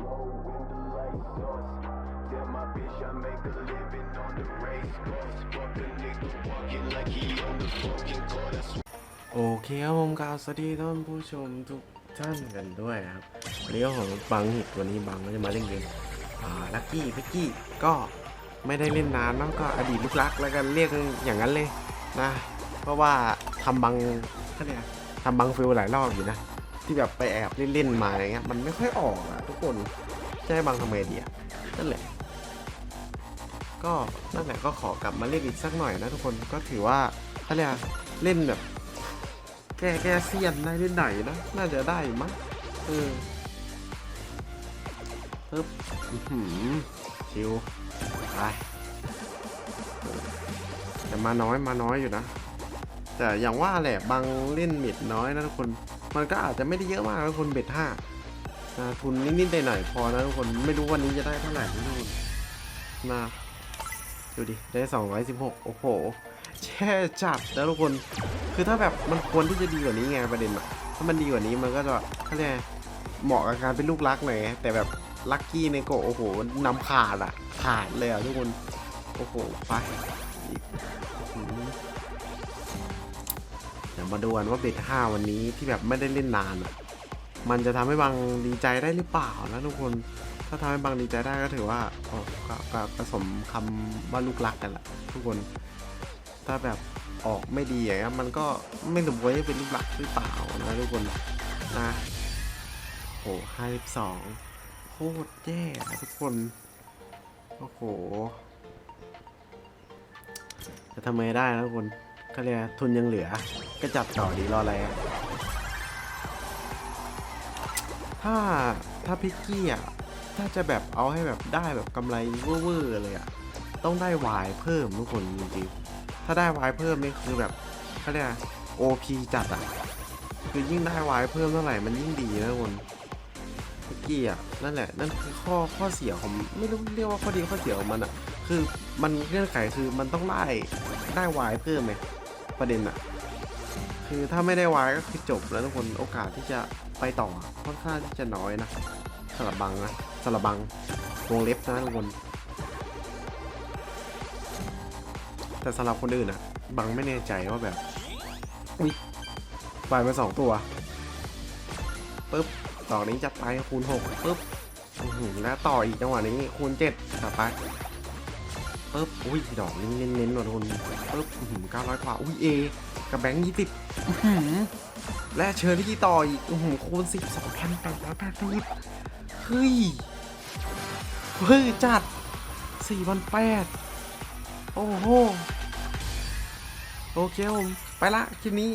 slow when the lights on. Tell my bitch I make a living on the race course. Fuck a nigga walking like he on the fucking court. โอเคครับผมกล่าวสวัสดีท่านผู้ชมทุกท่านกันด้วยครับวันนี้ก็ของบังหิตวันนี้บังก็จะมาเล่นเกมอ่าลักกี้พิกกี้ก็ไม่ได้เล่นนานเนาะก็อดีตลูกรักแล้วกันเรียกอย่างนั้นเลยนะ เพราะว่าทำบังเขาเรียทำบังฟิลหลายรอบอยู่นะ ที่แบบไปแอบเล่นๆมาอย่างเงี้ยมันไม่ค่อยออกอะทุกคนจะให้บังทำไงดีอะนั่นแหละ ก็นั่นแหละก็ขอกลับมาเล่นอีกสักหน่อยนะทุกคนก็ถือว่าเขาเรียกอะเล่นแบบ แก้แก้เซียนได้นิดหน่อยนะน่าจะได้มั้งเออปึ๊บชิวไปแต่มาน้อยมาน้อยอยู่นะ แต่อย่างว่าแหละบางเล่นเบ็ดน้อยนะทุกคน มันก็อาจจะไม่ได้เยอะมากนะทุกคนเบ็ดห้านะทุนนิดๆหน่อยๆพอนะทุกคนไม่รู้วันนี้จะได้เท่าไหร่นะทุกคนนะดูดิได้ 216 โอ้โหแช่จัดแล้วทุกคน คือถ้าแบบมันควรที่จะดีกว่านี้ไงประเด็นอะถ้ามันดีกว่านี้มันก็จะเขาเรียกไงเหมาะกับการเป็นลูกรักหน่อยแต่แบบลัคกี้ในโกโอ้โหนำขาดอะขาดเลยอะทุกคน โอ้โห ไป ดี๋ยวมาดูกันว่าเบทห้าวันนี้ที่แบบไม่ได้เล่นนานอะมันจะทำให้บางดีใจได้หรือเปล่านะทุกคนถ้าทำให้บางดีใจได้ก็ถือว่าโอ้ก็ก็ผสมคำว่าลูกรักกันแหละทุกคน ถ้าแบบออกไม่ดีอย่างเงี้ยมันก็ไม่สมควรจะเป็นลูกหลักหรือเปล่านะทุกคนนะโหห้าสิบสองโคตรแย่ทุกคนโอ้โหจะทำไงได้นะทุกคน ก็เรียกทุนยังเหลือ ก็จัดต่อดีรออะไรถ้าถ้าพิกกี้อะถ้าจะแบบเอาให้แบบได้แบบกำไรเวอร์ๆเลยอะต้องได้วายเพิ่มทุกคนจริงๆถ้าได้วายเพิ่มนี่คือแบบเขาเรียกโอพีจัดอะคือยิ่งได้วายเพิ่มเท่าไหร่มันยิ่งดีนะทุกคนเมื่อกี้อะนั่นแหละนั่นคือข้อข้อเสียของไม่รู้เรียกว่าข้อดีข้อเสียของมันอะคือมันเงื่อนไขคือมันต้องได้ได้วายเพิ่มไง ประเด็นอะคือถ้าไม่ได้วายก็คือจบแล้วทุกคนโอกาสที่จะไปต่อค่อนข้างที่จะน้อยนะสลับบังนะสลับบังวงเล็บนะทุกคน แต่สำหรับคนอื่นอะบังไม่แน่ใจว่าแบบอุ้ยปล่อยมาสองตัวปุ๊บดอนี้จะไปคูณหกปุ๊บแล้วต่ออีกจังหวะนี้คูณเจ็ดต่อไป ปุ๊บอุ้ยดอกนี้เน้นๆหน่อยทุกคนปุ๊บเก้าร้อยกว่าอุ้ยเอกับแบงค์ยี่สิบและเชอรี่ต่ออีกอื้อหือคูณสิบสองพันแปดร้อยแปดสิบเฮ้ยเฮ้ยจัดสี่พันแปดโอ้โห โอเคผมไปละคลิปนี้